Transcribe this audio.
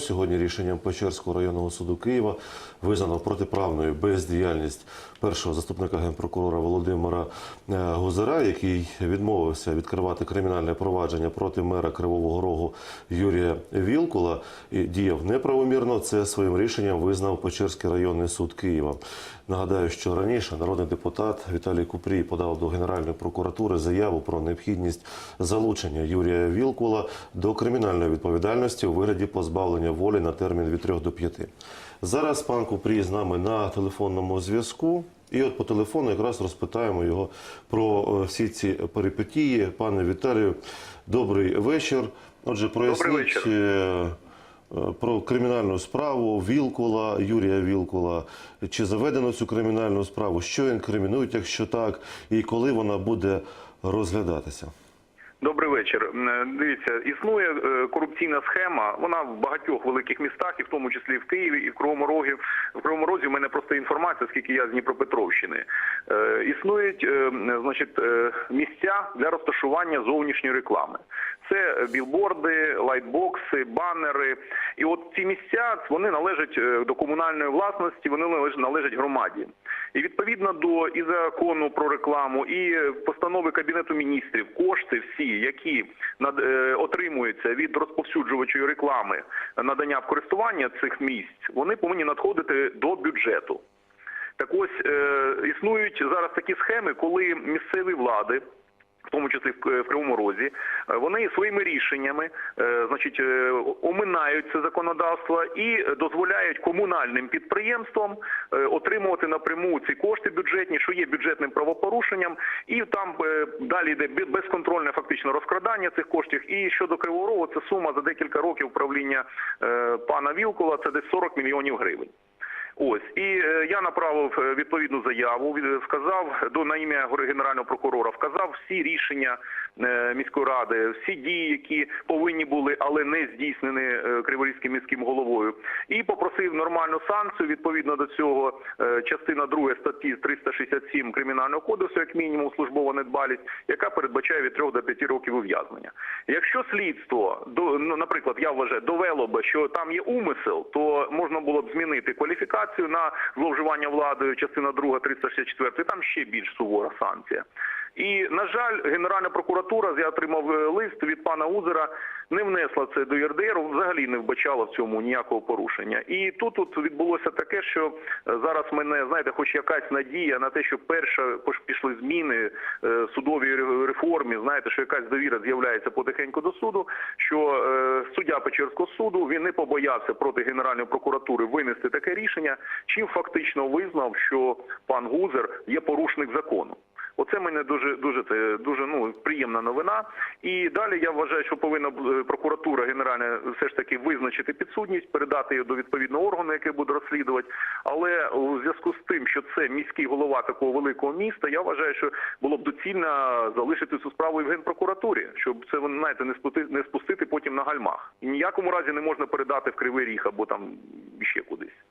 Сьогодні рішенням Печерського районного суду Києва визнано протиправною бездіяльність першого заступника генпрокурора Володимира е, Гузера, який відмовився відкривати кримінальне провадження проти мера Кривого Рогу Юрія Вілкула і діяв неправомірно. Це своїм рішенням визнав Печерський районний суд Києва. Нагадаю, що раніше народний депутат Віталій Купрій подав до Генеральної прокуратури заяву про необхідність залучення Юрія Вілкула до кримінальної відповідальності у вигляді позбавлення волі на термін від 3 до 5. Зараз пан Купрій з нами на телефонному зв'язку. І от по телефону якраз розпитаємо його про е, всі ці перипетії. Пане Віталію, добрий вечір. Отже, проясніть вечір. е, про кримінальну справу Вілкула, Юрія Вілкула. Чи заведено цю кримінальну справу? Що інкримінують, якщо так, і коли вона буде розглядатися? Добрий вечір. Дивіться, існує е, корупційна схема. Вона в багатьох великих містах, і в тому числі в Києві, і в Кривому Розі. В Кривому Розі в мене просто інформація, скільки я з Дніпропетровщини. Е, Існують, е, значить, е, місця для розташування зовнішньої реклами. Це білборди, лайтбокси, банери. І от ці місця вони належать е, до комунальної власності, вони належ- належать громаді. І відповідно до і закону про рекламу, і постанови кабінету міністрів, кошти всі, які над, е, отримуються від розповсюджувачої реклами надання в користування цих місць, вони повинні надходити до бюджету. Так ось е, існують зараз такі схеми, коли місцеві влади. В тому числі в Кривому Розі, е, вони своїми рішеннями, е, значить, е, оминають це законодавство і дозволяють комунальним підприємствам е, отримувати напряму ці кошти бюджетні, що є бюджетним правопорушенням, і там е, далі йде бе- безконтрольне фактично розкрадання цих коштів. І щодо Кривого Рогу, це сума за декілька років правління е, пана Вілкола, це десь 40 мільйонів гривень. Ось і е, я направив е, відповідну заяву. Вказав до на ім'я генерального прокурора, вказав всі рішення е, міської ради, всі дії, які повинні були, але не здійснені Криворізьким міським головою, і попросив нормальну санкцію відповідно до цього. Частина 2 статті 367 кримінального кодексу, як мінімум, службова недбалість, яка передбачає від 3 до 5 років ув'язнення. Якщо слідство до ну, наприклад, я вважаю, довело би, що там є умисел, то можна було б змінити кваліфікацію на зловживання владою, частина 2, 364, там ще більш сувора санкція. І на жаль, Генеральна прокуратура, я отримав е, лист від пана Узера, не внесла це до ЄРДР, взагалі не вбачала в цьому ніякого порушення. І тут тут відбулося таке, що е, зараз мене знаєте, хоч якась надія на те, що перша пішли зміни е, судовій реформі. Знаєте, що якась довіра з'являється потихеньку до суду. Що суддя Печерського суду він не побоявся проти Генеральної прокуратури винести таке рішення, чим фактично визнав, що пан Гузер є порушник закону. Оце мене дуже дуже це дуже ну приємна новина. І далі я вважаю, що повинна е, прокуратура генеральна все ж таки визначити підсудність, передати її до відповідного органу, який буде розслідувати. Але у зв'язку з тим, що це міський голова такого великого міста, я вважаю, що було б доцільно залишити цю справу і в генпрокуратурі, щоб це знаєте, не спустити, не спустити потім на гальмах. І ніякому разі не можна передати в кривий ріг або там ще кудись.